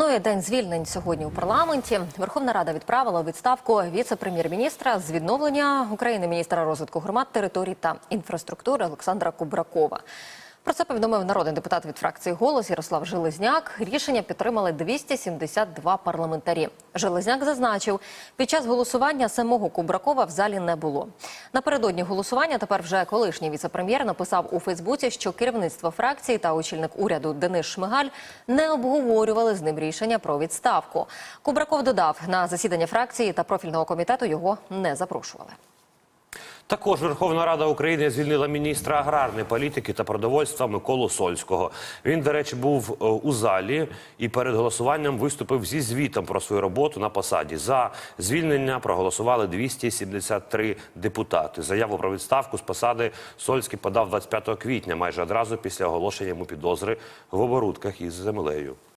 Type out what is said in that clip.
Ну і день звільнень сьогодні у парламенті. Верховна Рада відправила відставку віце-прем'єр-міністра з відновлення України, міністра розвитку громад, територій та інфраструктури Олександра Кубракова. Про це повідомив народний депутат від фракції Голос Ярослав Железняк. Рішення підтримали 272 парламентарі. Железняк зазначив, під час голосування самого Кубракова в залі не було. Напередодні голосування тепер вже колишній віце-прем'єр написав у Фейсбуці, що керівництво фракції та очільник уряду Денис Шмигаль не обговорювали з ним рішення про відставку. Кубраков додав, на засідання фракції та профільного комітету його не запрошували. Також Верховна Рада України звільнила міністра аграрної політики та продовольства Миколу Сольського. Він, до речі, був е, у залі і перед голосуванням виступив зі звітом про свою роботу на посаді. За звільнення проголосували 273 депутати. Заяву про відставку з посади Сольський подав 25 квітня, майже одразу після оголошення йому підозри в оборудках із землею.